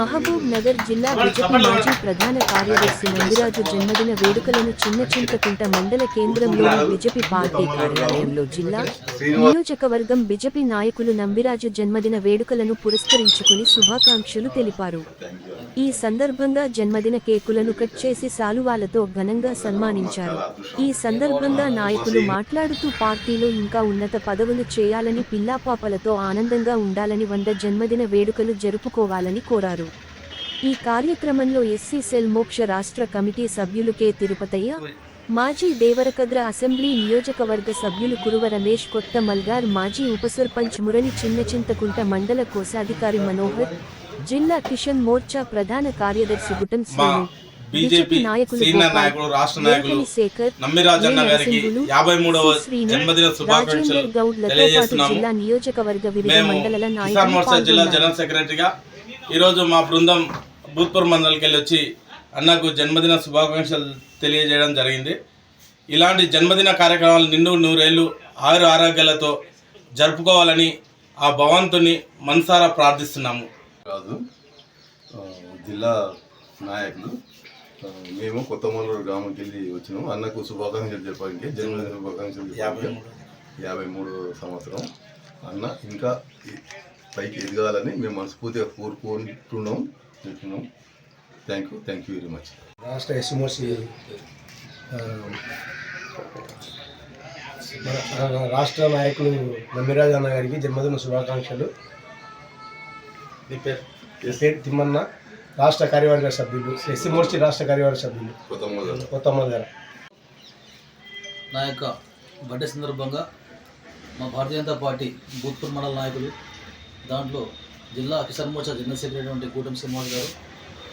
మహబూబ్ నగర్ జిల్లా బీజేపీ మాజీ ప్రధాన కార్యదర్శి నందిరాజు జన్మదిన వేడుకలను చిన్న చింతకుంట మండల కేంద్రంలోని బీజేపీ పార్టీ కార్యాలయంలో జిల్లా నియోజకవర్గం బీజేపీ నాయకులు నంబిరాజు జన్మదిన వేడుకలను పురస్కరించుకుని శుభాకాంక్షలు తెలిపారు. ఈ సందర్భంగా జన్మదిన కేకులను కట్ చేసి సాలువాలతో ఘనంగా సన్మానించారు. ఈ సందర్భంగా నాయకులు మాట్లాడుతూ పార్టీలో ఇంకా ఉన్నత పదవులు చేయాలని పిల్లాపాపలతో ఆనందంగా ఉండాలని వంద జన్మదిన వేడుకలు జరుపుకోవాలని కోరారు. ఈ కార్యక్రమంలో ఎస్సీ సెల్ మోక్ష రాష్ట్ర కమిటీ సభ్యులు కె. తిరుపతయ్య మాజీ దేవరకద్ర అసెంబ్లీ నియోజకవర్గ సభ్యులు కురువ రమేష్ కొత్త మల్గార్ మాజీ ఉపసర్పంచ్ మురళి చిన్నచింతకుంట మండల కోశాధికారి మనోహర్ జిల్లా కిషన్ మోర్చా ప్రధాన కార్యదర్శి గుటం శ్రీను బీజేపీ నాయకులు సీనియర్ నాయకులు రాష్ట్ర నాయకులు నమ్మిరాజన్న గారికి యాభై మూడవ జన్మదిన శుభాకాంక్షలు తెలియజేస్తున్నాము. జిల్లా నియోజకవర్గ వివిధ మేము మండలాల కిసాన్ నాయకులు మోర్చా జిల్లా జనరల్ సెక్రటరీగా ఈరోజు మా బృందం భూత్పూర్ మండలికి వెళ్ళి వచ్చి అన్నకు జన్మదిన శుభాకాంక్షలు తెలియజేయడం జరిగింది. ఇలాంటి జన్మదిన కార్యక్రమాలు నిండు నూరేళ్ళు ఆరు ఆరోగ్యాలతో జరుపుకోవాలని ఆ భగవంతుని మనసారా ప్రార్థిస్తున్నాము. కాదు. జిల్లా నాయకులు మేము కొత్త మల్లూరు గ్రామంకి వెళ్ళి వచ్చినాము. అన్నకు శుభాకాంక్షలు చెప్పడానికి జన్మదిన శుభాకాంక్షలు చెప్పడానికి యాభై మూడు సంవత్సరం. అన్న ఇంకా పైకి ఎదగాలని మేము మనస్ఫూర్తిగా కోరుకుంటున్నాం. చెప్తున్నాం thank you thank you very much రాష్ట్ర ఎస్ఎంఓసి మన రాష్ట్ర నాయకులు నమ్మిరాజు అన్న గారికి జన్మదిన శుభాకాంక్షలు. నీ పేరు? నా పేరు తిమ్మన్న రాష్ట్ర కార్యవర్గ సభ్యులు ఎస్ఎంఓసి రాష్ట్ర కార్యవర్గ సభ్యులు. కొత్త మొదలు కొత్త మొదల నా యొక్క బర్త్డే సందర్భంగా మా భారతీయ జనతా పార్టీ భూత్పూర్ మండల నాయకులు దాంట్లో జిల్లా కిసాన్ మోర్చా జనరల్ సెక్రటరీ ఉంటే కూటమి శ్రీనివాస్ గారు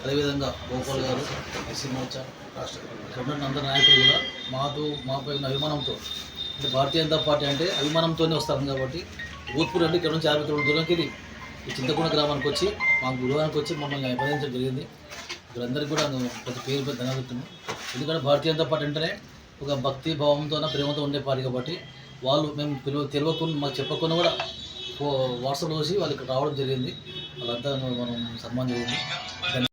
అదేవిధంగా గోపాల్ గారు ఎస్సీ మోర్చా రాష్ట్ర ఇక్కడ ఉన్న అందరు నాయకులు కూడా మాతో మాపై ఉన్న అభిమానంతో అంటే భారతీయ జనతా పార్టీ అంటే అభిమానంతోనే వస్తారు కాబట్టి భూత్పూర్ అంటే ఇక్కడ నుంచి యాభై కిలోమీటర్ దూరంకి ఈ చింతకొండ గ్రామానికి వచ్చి మా గృహానికి వచ్చి మమ్మల్ని అభినందించడం జరిగింది. వీళ్ళందరికీ కూడా ప్రతి పేరు పేరు ధన్యవాదాలు ఎందుకంటే భారతీయ జనతా పార్టీ అంటేనే ఒక భక్తి భావంతో ప్రేమతో ఉండే పార్టీ కాబట్టి వాళ్ళు మేము పిలువ తెలియకుండా మాకు చెప్పకుండా కూడా వాట్సాప్ చూసి వాళ్ళకి రావడం జరిగింది. వాళ్ళంతా మనం సన్మానం జరిగింది